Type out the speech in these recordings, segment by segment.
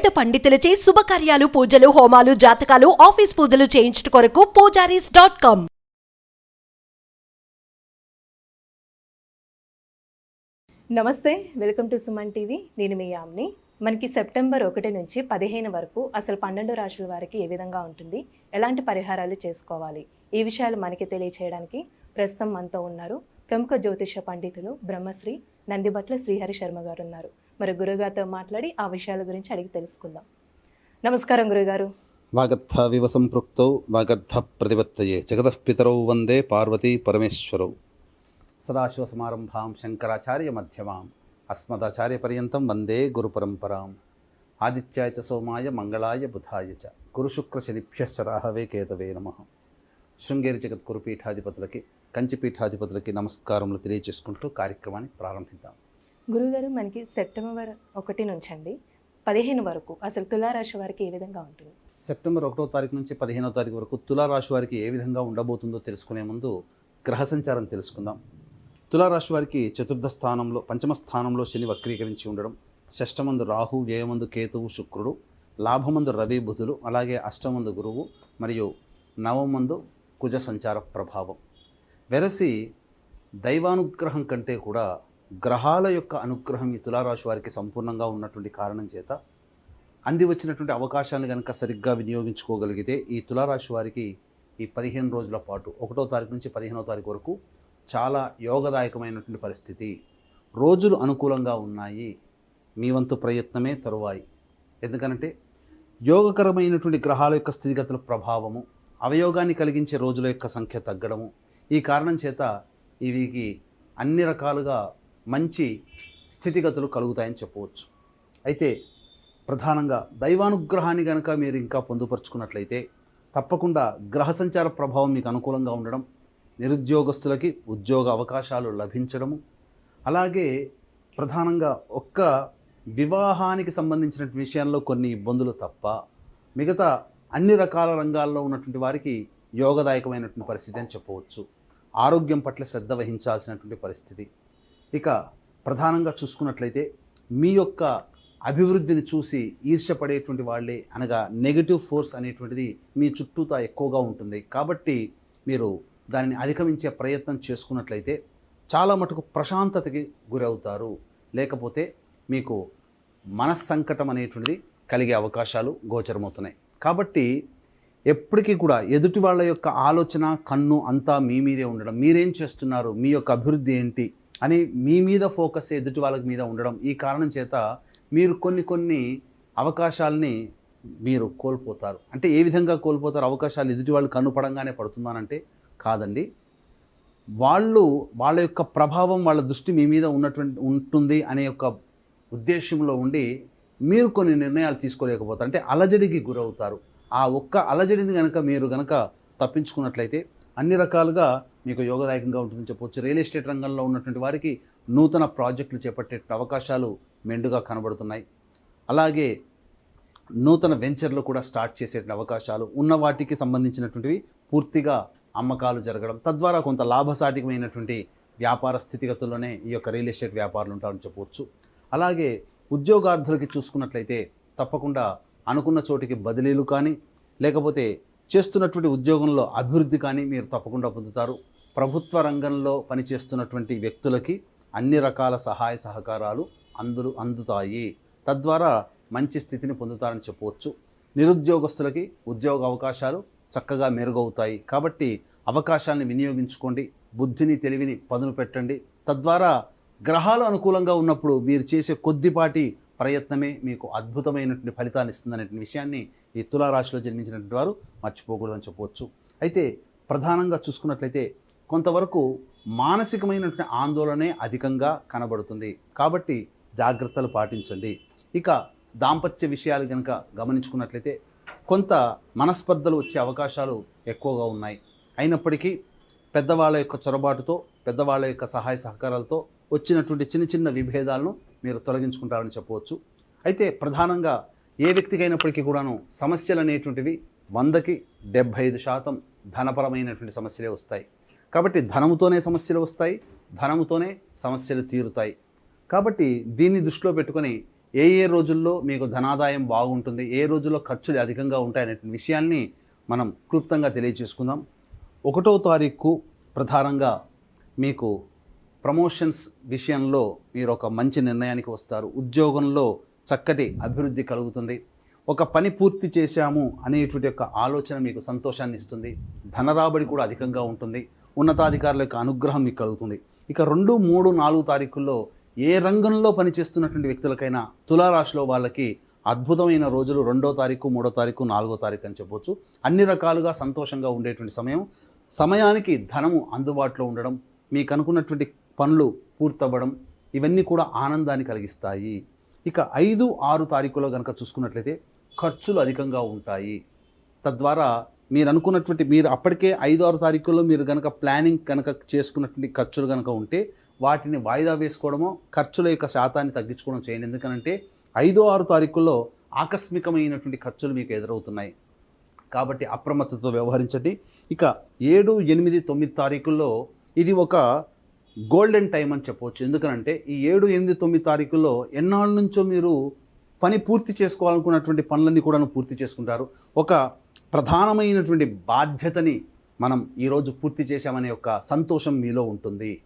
వేద పండితులచే శుభకార్యాలు పూజలు హోమాలు జాతకాలు ఆఫీస్ పూజలు చేయించుట కొరకు పూజారీస్ డాట్ కామ్. నమస్తే వెల్కమ్ టు సుమన్ టీవీ. నేను మీ యామ్ని. మనకి సెప్టెంబర్ ఒకటి నుంచి పదిహేను వరకు అసలు పన్నెండు రాశుల వారికి ఏ విధంగా ఉంటుంది? ఎలాంటి పరిహారాలు చేసుకోవాలి? ఈ విషయాలు మనకి తెలియచేయడానికి ప్రస్తుతం మనతో ఉన్నారు ప్రముఖ జ్యోతిష పండితులు బ్రహ్మశ్రీ నందిబట్ల శ్రీహరి శర్మ గారు ఉన్నారు. మరి గురుగారితో మాట్లాడి ఆ విషయాల గురించి అడిగి తెలుసుకుందాం. నమస్కారం గురుగారు. వాగర్థ వివ సంపృక్తౌ వాగర్థ ప్రతిపత్తయే జగతపితరౌ వందే పార్వతీ పరమేశ్వరౌ. సదాశివసమారంభాం శంకరాచార్య మధ్యమాం. అస్మదాచార్యపర్యంతం వందే గురుపరంపరాం. ఆదిత్యాయ చ సోమాయ మంగళాయ బుధాయ చ. గురుశుక్రశనిభ్యశ్చ రాహవే కేతవే నమ. శృంగేరి జగద్గురు పీఠాధిపతులకి కంచి పీఠాధిపతులకి నమస్కారములు తెలియజేసుకుంటూ కార్యక్రమాన్ని ప్రారంభిద్దాం. గురుగారు మనకి సెప్టెంబర్ ఒకటి నుంచి అండి పదిహేను వరకు అసలు తులారాశి వారికి ఏ విధంగా ఉంటుంది? సెప్టెంబర్ ఒకటో తారీఖు నుంచి పదిహేనో తారీఖు వరకు తులారాశి వారికి ఏ విధంగా ఉండబోతుందో తెలుసుకునే ముందు గ్రహ సంచారం తెలుసుకుందాం. తులారాశి వారికి చతుర్థ స్థానంలో పంచమ స్థానంలో శని వక్రీకరించి ఉండడం షష్టమందు రాహు వ్యయమందు కేతువు శుక్రుడు లాభమందు రవి బుధులు అలాగే అష్టమందు గురువు మరియు నవమందు కుజ సంచార ప్రభావం. వెరసి దైవానుగ్రహం కంటే కూడా గ్రహాల యొక్క అనుగ్రహం ఈ తులారాశి వారికి సంపూర్ణంగా ఉన్నటువంటి కారణం చేత అంది వచ్చినటువంటి అవకాశాన్ని కనుక సరిగ్గా వినియోగించుకోగలిగితే ఈ తులారాశి వారికి ఈ పదిహేను రోజుల పాటు ఒకటో తారీఖు నుంచి పదిహేనో తారీఖు వరకు చాలా యోగదాయకమైనటువంటి పరిస్థితి. రోజులు అనుకూలంగా ఉన్నాయి. మీ వంతు ప్రయత్నమే తరువాయి. ఎందుకంటే యోగకరమైనటువంటి గ్రహాల యొక్క స్థితిగతుల ప్రభావము అవయోగాన్ని కలిగించే రోజుల యొక్క సంఖ్య తగ్గడము ఈ కారణం చేత ఇవికి అన్ని రకాలుగా మంచి స్థితిగతులు కలుగుతాయని చెప్పవచ్చు. అయితే ప్రధానంగా దైవానుగ్రహాన్ని కనుక మీరు ఇంకా పొందుపరుచుకున్నట్లయితే తప్పకుండా గ్రహ సంచార ప్రభావం మీకు అనుకూలంగా ఉండడం నిరుద్యోగస్తులకి ఉద్యోగ అవకాశాలు లభించడము అలాగే ప్రధానంగా ఒక్క వివాహానికి సంబంధించిన విషయాల్లో కొన్ని ఇబ్బందులు తప్ప మిగతా అన్ని రకాల రంగాల్లో ఉన్నటువంటి వారికి యోగదాయకమైనటువంటి పరిస్థితి అని చెప్పవచ్చు. ఆరోగ్యం పట్ల శ్రద్ధ వహించాల్సినటువంటి పరిస్థితి ఇక ప్రధానంగా చూసుకున్నట్లయితే మీ యొక్క అభివృద్ధిని చూసి ఈర్ష్యపడేటువంటి వాళ్ళే అనగా నెగిటివ్ ఫోర్స్ అనేటువంటిది మీ చుట్టూతా ఎక్కువగా ఉంటుంది. కాబట్టి మీరు దానిని అధిగమించే ప్రయత్నం చేసుకున్నట్లయితే చాలా మటుకు ప్రశాంతతకి గురవుతారు. లేకపోతే మీకు మనస్సంకటం అనేటువంటిది కలిగే అవకాశాలు గోచరమవుతున్నాయి. కాబట్టి ఎప్పటికీ కూడా ఎదుటి వాళ్ళ యొక్క ఆలోచన కన్ను అంతా మీ మీదే ఉండడం మీరేం చేస్తున్నారు మీ యొక్క అభివృద్ధి ఏంటి అని మీ మీద ఫోకస్ ఎదుటి వాళ్ళకి మీద ఉండడం ఈ కారణం చేత మీరు కొన్ని కొన్ని అవకాశాలని మీరు కోల్పోతారు. అంటే ఏ విధంగా కోల్పోతారు? అవకాశాలు ఎదుటి వాళ్ళు కనుపడంగానే పడుతున్నానంటే కాదండి. వాళ్ళు వాళ్ళ యొక్క ప్రభావం వాళ్ళ దృష్టి మీ మీద ఉన్నటువంటి ఉంటుంది అనే యొక్క ఉద్దేశంలో ఉండి మీరు కొన్ని నిర్ణయాలు తీసుకోలేకపోతారు. అంటే అలజడికి గురవుతారు. ఆ ఒక్క అలజడిని కనుక మీరు కనుక తప్పించుకున్నట్లయితే అన్ని రకాలుగా మీకు యోగదాయకంగా ఉంటుందని చెప్పవచ్చు. రియల్ ఎస్టేట్ రంగంలో ఉన్నటువంటి వారికి నూతన ప్రాజెక్టులు చేపట్టే అవకాశాలు మెండుగా కనబడుతున్నాయి. అలాగే నూతన వెంచర్లు కూడా స్టార్ట్ చేసే అవకాశాలు ఉన్న వాటికి సంబంధించినటువంటివి పూర్తిగా అమ్మకాలు జరగడం తద్వారా కొంత లాభసాటికమైనటువంటి వ్యాపార స్థితిగతుల్లోనే ఈ యొక్క రియల్ ఎస్టేట్ వ్యాపారులు ఉంటారని చెప్పవచ్చు. అలాగే ఉద్యోగార్థులకి చూసుకున్నట్లయితే తప్పకుండా అనుకున్న చోటికి బదిలీలు కానీ లేకపోతే చేస్తున్నటువంటి ఉద్యోగంలో అభివృద్ధి కానీ మీరు తప్పకుండా పొందుతారు. ప్రభుత్వ రంగంలో పనిచేస్తున్నటువంటి వ్యక్తులకి అన్ని రకాల సహాయ సహకారాలు అందులు అందుతాయి. తద్వారా మంచి స్థితిని పొందుతారని చెప్పవచ్చు. నిరుద్యోగస్తులకి ఉద్యోగ అవకాశాలు చక్కగా మెరుగవుతాయి. కాబట్టి అవకాశాలను వినియోగించుకోండి. బుద్ధిని తెలివిని పదును పెట్టండి. తద్వారా గ్రహాలు అనుకూలంగా ఉన్నప్పుడు మీరు చేసే కొద్దిపాటి ప్రయత్నమే మీకు అద్భుతమైనటువంటి ఫలితాన్ని ఇస్తుందనే విషయాన్ని ఈ తులారాశిలో జన్మించినటువంటి వారు మర్చిపోకూడదని చెప్పవచ్చు. అయితే ప్రధానంగా చూసుకున్నట్లయితే కొంతవరకు మానసికమైనటువంటి ఆందోళనే అధికంగా కనబడుతుంది. కాబట్టి జాగ్రత్తలు పాటించండి. ఇక దాంపత్య విషయాలు కనుక గమనించుకున్నట్లయితే కొంత మనస్పర్ధలు వచ్చే అవకాశాలు ఎక్కువగా ఉన్నాయి. అయినప్పటికీ పెద్దవాళ్ళ యొక్క చొరబాటుతో పెద్దవాళ్ళ యొక్క సహాయ సహకారాలతో వచ్చినటువంటి చిన్న చిన్న విభేదాలను మీరు తొలగించుకుంటారని చెప్పవచ్చు. అయితే ప్రధానంగా ఏ వ్యక్తికైనప్పటికీ కూడాను సమస్యలు అనేటువంటివి వందకి డెబ్భై ఐదు శాతం ధనపరమైనటువంటి సమస్యలే వస్తాయి. కాబట్టి ధనముతోనే సమస్యలు వస్తాయి ధనముతోనే సమస్యలు తీరుతాయి. కాబట్టి దీన్ని దృష్టిలో పెట్టుకొని ఏ ఏ రోజుల్లో మీకు ధనాదాయం బాగుంటుంది ఏ రోజుల్లో ఖర్చులు అధికంగా ఉంటాయనే విషయాల్ని మనం క్లుప్తంగా తెలియజేసుకుందాం. ఒకటో తారీఖు ప్రధానంగా మీకు ప్రమోషన్స్ విషయంలో మీరు ఒక మంచి నిర్ణయానికి వస్తారు. ఉద్యోగంలో చక్కటి అభివృద్ధి కలుగుతుంది. ఒక పని పూర్తి చేశాము అనేటువంటి యొక్క ఆలోచన మీకు సంతోషాన్ని ఇస్తుంది. ధనరాబడి కూడా అధికంగా ఉంటుంది. ఉన్నతాధికారుల యొక్క అనుగ్రహం మీకు కలుగుతుంది. ఇక రెండు మూడు నాలుగు తారీఖుల్లో ఏ రంగంలో పనిచేస్తున్నటువంటి వ్యక్తులకైనా తులారాశిలో వాళ్ళకి అద్భుతమైన రోజులు రెండో తారీఖు మూడో తారీఖు నాలుగో తారీఖు అని చెప్పొచ్చు. అన్ని రకాలుగా సంతోషంగా ఉండేటువంటి సమయం. సమయానికి ధనము అందుబాటులో ఉండడం మీకు అనుకున్నటువంటి పనులు పూర్తవ్వడం ఇవన్నీ కూడా ఆనందాన్ని కలిగిస్తాయి. ఇక ఐదు ఆరు తారీఖులో కనుక చూసుకున్నట్లయితే ఖర్చులు అధికంగా ఉంటాయి. తద్వారా మీరు అనుకున్నటువంటి మీరు అప్పటికే ఐదు ఆరు తారీఖుల్లో మీరు కనుక ప్లానింగ్ కనుక చేసుకున్నటువంటి ఖర్చులు కనుక ఉంటే వాటిని వాయిదా వేసుకోవడమో ఖర్చుల యొక్క శాతాన్ని తగ్గించుకోవడం చేయండి. ఎందుకనంటే ఐదో ఆరు తారీఖుల్లో ఆకస్మికమైనటువంటి ఖర్చులు మీకు ఎదురవుతున్నాయి. కాబట్టి అప్రమత్తతో వ్యవహరించండి. ఇక ఏడు ఎనిమిది తొమ్మిది తారీఖుల్లో ఇది ఒక గోల్డెన్ టైం అని చెప్పవచ్చు. ఎందుకనంటే ఈ ఏడు ఎనిమిది తొమ్మిది తారీఖుల్లో ఎన్నాళ్ళ నుంచో మీరు పని పూర్తి చేసుకోవాలనుకున్నటువంటి పనులన్నీ కూడా పూర్తి చేసుకుంటారు. ఒక ప్రధానమైనటువంటి బాధ్యతని మనం ఈరోజు పూర్తి చేశామనే ఒక సంతోషం మీలో ఉంటుంది.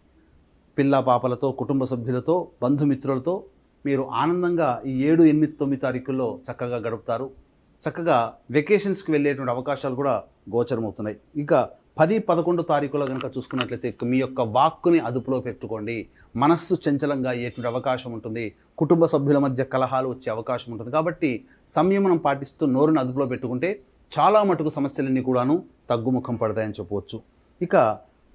పిల్ల పాపలతో కుటుంబ సభ్యులతో బంధుమిత్రులతో మీరు ఆనందంగా ఈ ఏడు ఎనిమిది తొమ్మిది తారీఖుల్లో చక్కగా గడుపుతారు. చక్కగా వెకేషన్స్కి వెళ్ళేటువంటి అవకాశాలు కూడా గోచరమవుతున్నాయి. ఇంకా పది పదకొండు తారీఖులో కనుక చూసుకున్నట్లయితే మీ యొక్క వాక్కుని అదుపులో పెట్టుకోండి. మనస్సు చంచలంగా అయ్యేటువంటి అవకాశం ఉంటుంది. కుటుంబ సభ్యుల మధ్య కలహాలు వచ్చే అవకాశం ఉంటుంది. కాబట్టి సంయమనం పాటిస్తూ నోరుని అదుపులో పెట్టుకుంటే చాలా మటుకు సమస్యలన్నీ కూడాను తగ్గుముఖం పడతాయని చెప్పవచ్చు. ఇక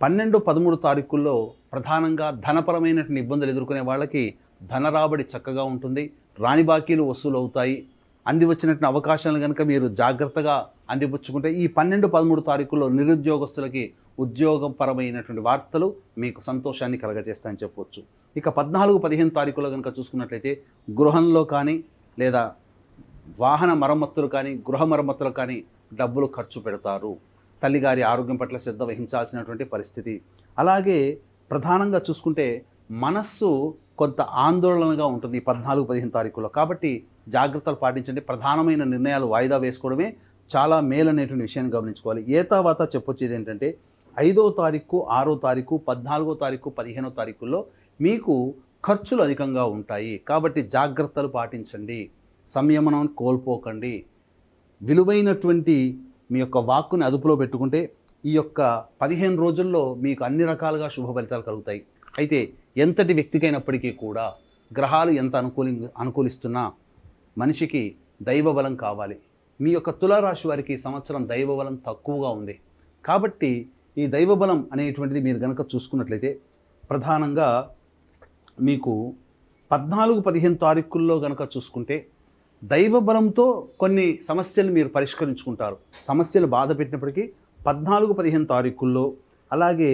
పన్నెండు పదమూడు తారీఖుల్లో ప్రధానంగా ధనపరమైనటువంటి ఇబ్బందులు ఎదుర్కొనే వాళ్ళకి ధన రాబడి చక్కగా ఉంటుంది. రాణి బాకీలు వసూలు అవుతాయి అంది వచ్చినటువంటి అవకాశాలు కనుక మీరు జాగ్రత్తగా అందిపుచ్చుకుంటే ఈ పన్నెండు పదమూడు తారీఖుల్లో నిరుద్యోగస్తులకి ఉద్యోగపరమైనటువంటి వార్తలు మీకు సంతోషాన్ని కలగజేస్తాయని చెప్పవచ్చు ఇక పద్నాలుగు పదిహేను తారీఖులో కనుక చూసుకున్నట్లయితే గృహంలో కానీ లేదా వాహన మరమ్మతులు కానీ గృహ మరమ్మతులు కానీ డబ్బులు ఖర్చు పెడతారు. తల్లిగారి ఆరోగ్యం పట్ల శ్రద్ధ వహించాల్సినటువంటి పరిస్థితి. అలాగే ప్రధానంగా చూసుకుంటే మనస్సు కొంత ఆందోళనగా ఉంటుంది ఈ పద్నాలుగు పదిహేను తారీఖులో కాబట్టి జాగ్రత్తలు పాటించండి. ప్రధానమైన నిర్ణయాలు వాయిదా వేసుకోవడమే చాలా మేలనేటువంటి విషయాన్ని గమనించుకోవాలి. ఏ తర్వాత చెప్పొచ్చేది ఏంటంటే ఐదో తారీఖు ఆరో తారీఖు పద్నాలుగో తారీఖు పదిహేనో తారీఖుల్లో మీకు ఖర్చులు అధికంగా ఉంటాయి. కాబట్టి జాగ్రత్తలు పాటించండి. సంయమనం కోల్పోకండి. విలువైనటువంటి మీ యొక్క వాక్కుని అదుపులో పెట్టుకుంటే ఈ యొక్క పదిహేను రోజుల్లో మీకు అన్ని రకాలుగా శుభ ఫలితాలు కలుగుతాయి. అయితే ఎంతటి వ్యక్తికైనప్పటికీ కూడా గ్రహాలు ఎంత అనుకూలి అనుకూలిస్తున్నా మనిషికి దైవ బలం కావాలి. మీ యొక్క తులారాశి వారికి ఈ సంవత్సరం దైవబలం తక్కువగా ఉంది. కాబట్టి ఈ దైవబలం అనేటువంటిది మీరు కనుక చూసుకున్నట్లయితే ప్రధానంగా మీకు పద్నాలుగు పదిహేను తారీఖుల్లో కనుక చూసుకుంటే దైవ బలంతో కొన్ని సమస్యలు మీరు పరిష్కరించుకుంటారు. సమస్యలు బాధ పెట్టినప్పటికీ పద్నాలుగు పదిహేను తారీఖుల్లో అలాగే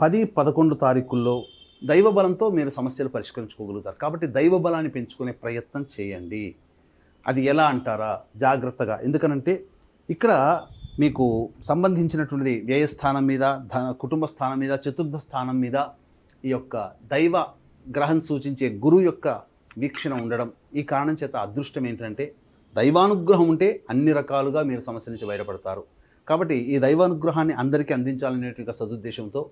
పది పదకొండు తారీఖుల్లో దైవ బలంతో మీరు సమస్యలు పరిష్కరించుకోగలుగుతారు. కాబట్టి దైవ బలాన్ని పెంచుకునే ప్రయత్నం చేయండి. అది ఎలా అంటారా? జాగ్రత్తగా. ఎందుకనంటే ఇక్కడ మీకు సంబంధించినటువంటిది వ్యయస్థానం మీద ధన కుటుంబ స్థానం మీద చతుర్థ స్థానం మీద ఈ యొక్క దైవ గ్రహం సూచించే గురువు యొక్క వీక్షణ ఉండడం ఈ కారణం చేత అదృష్టం ఏంటంటే దైవానుగ్రహం ఉంటే అన్ని రకాలుగా మీరు సమస్య నుంచి బయటపడతారు. కాబట్టి ఈ దైవానుగ్రహాన్ని అందరికీ అందించాలనేటువంటి సదుద్దేశంతో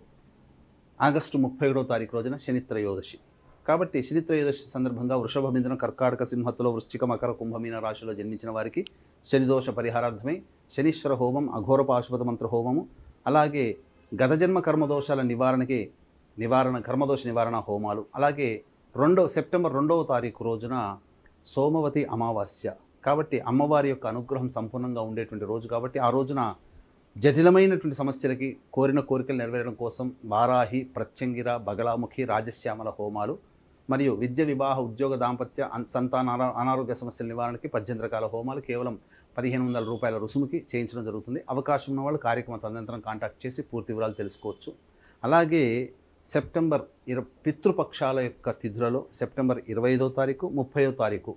ఆగస్టు ముప్పై ఏడవ తారీఖు రోజున శని త్రయోదశి కాబట్టి శని త్రయోదశి సందర్భంగా వృషభ మిథున కర్కాటక సింహత్తులో వృశ్చిక మకర కుంభమీన రాశిలో జన్మించిన వారికి శనిదోష పరిహారార్థమై శనీశ్వర హోమం అఘోర పాశుపత మంత్ర హోమము అలాగే గత జన్మ కర్మదోషాల నివారణకి నివారణ కర్మదోష నివారణ హోమాలు. అలాగే రెండవ సెప్టెంబర్ రెండవ తారీఖు రోజున సోమవతి అమావాస్య. కాబట్టి అమ్మవారి యొక్క అనుగ్రహం సంపూర్ణంగా ఉండేటువంటి రోజు కాబట్టి ఆ రోజున జటిలమైనటువంటి సమస్యలకి కోరిన కోరికలు నెరవేరడం కోసం వారాహి ప్రత్యంగిర బగలాముఖి రాజశ్యామల హోమాలు మరియు విద్య వివాహ ఉద్యోగ దాంపత్య సంతాన అనారోగ్య సమస్యల నివారణకి పద్దెనిమిది రకాల హోమాలు కేవలం పదిహేను వందల రూపాయల రుసుముకి చేయించడం జరుగుతుంది. అవకాశం ఉన్న వాళ్ళు కార్యక్రమ తదనంతరం కాంటాక్ట్ చేసి పూర్తి వివరాలు తెలుసుకోవచ్చు. అలాగే సెప్టెంబర్ ఇర పితృపక్షాల యొక్క తిథులలో సెప్టెంబర్ ఇరవై ఐదో తారీఖు ముప్పైదో తారీఖు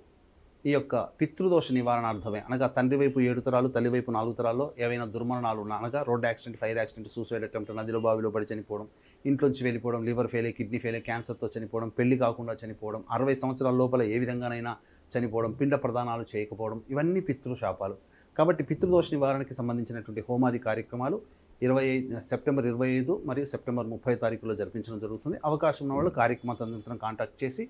ఈ యొక్క పితృదోష నివారణార్థమే. అనగా తండ్రి వైపు ఏడు తరాలు తల్లి వైపు నాలుగు తరాల్లో ఏవైనా దుర్మరణాలు ఉన్నా అనగా road accident fire accident suicide attempt నదిలో బావిలో పడి చనిపోవడం ఇంట్లోంచి వెళ్ళిపోవడం లివర్ ఫెయిల్ కిడ్నీ ఫెయిల్ క్యాన్సర్తో చనిపోవడం పెళ్ళి కాకుండా చనిపోవడం అరవై సంవత్సరాల లోపల ఏ విధంగానైనా చనిపోవడం పిండ ప్రదానాలు చేయకపోవడం ఇవన్నీ పితృశాపాలు కాబట్టి పితృదోష నివారణకి సంబంధించినటువంటి హోమాది కార్యక్రమాలు ఇరవై సెప్టెంబర్ ఇరవై ఐదు మరియు సెప్టెంబర్ ముప్పై తారీఖులో జరిపించడం జరుగుతుంది. అవకాశం ఉన్న వాళ్ళు కార్యక్రమ తదనంతరం కాంటాక్ట్ చేసి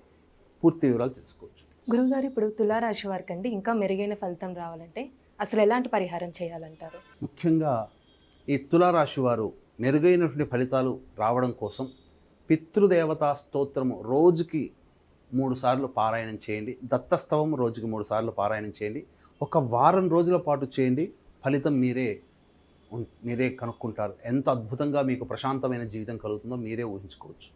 పూర్తి వివరాలు తెలుసుకోవచ్చు. గురువుగారు ఇప్పుడు తులారాశి వారికి అండి ఇంకా మెరుగైన ఫలితం రావాలంటే అసలు ఎలాంటి పరిహారం చేయాలంటారు? ముఖ్యంగా ఈ తులారాశి వారు మెరుగైనటువంటి ఫలితాలు రావడం కోసం పితృదేవతా స్తోత్రము రోజుకి మూడు సార్లు పారాయణం చేయండి. దత్తస్తవం రోజుకి మూడు సార్లు పారాయణం చేయండి. ఒక వారం రోజుల పాటు చేయండి. ఫలితం మీరే మీరే కనుక్కుంటారు. ఎంత అద్భుతంగా మీకు ప్రశాంతమైన జీవితం కలుగుతుందో మీరే ఊహించుకోవచ్చు.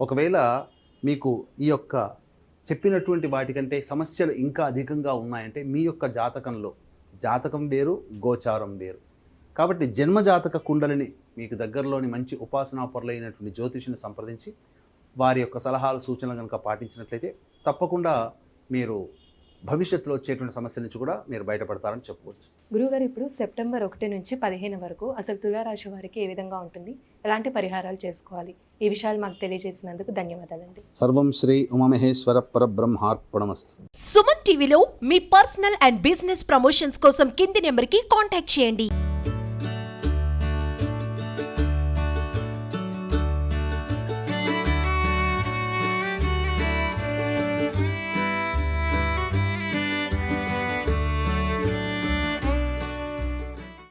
ఒకవేళ మీకు ఈ యొక్క చెప్పినటువంటి వాటికంటే సమస్యలు ఇంకా అధికంగా ఉన్నాయంటే మీ యొక్క జాతకంలో. జాతకం వేరు గోచారం వేరు. కాబట్టి జన్మజాతక కుండలిని మీకు దగ్గరలోని మంచి ఉపాసనాపరులైనటువంటి జ్యోతిషుని సంప్రదించి వారి యొక్క సలహాలు సూచనలు కనుక పాటించినట్లయితే తప్పకుండా మీరు భవిష్యత్తులో వచ్చేటువంటి సమస్యల నుంచి కూడా మీరు బయటపడతారని చెప్పవచ్చు. గురువుగారు ఇప్పుడు సెప్టెంబర్ ఒకటి నుంచి పదిహేను వరకు అసలు తులారాశి వారికి ఏ విధంగా ఉంటుంది? ఎలాంటి పరిహారాలు చేసుకోవాలి? ఈ విషయాలు మాకు తెలియజేసినందుకు ధన్యవాదాలండి. సర్వం శ్రీ ఉమామహేశ్వర పరబ్రహ్మార్పణమస్తు. సుమన్ టీవీలో మీ పర్సనల్ అండ్ బిజినెస్ ప్రమోషన్స్ కోసం కింది నెంబర్కి కాంటాక్ట్ చేయండి.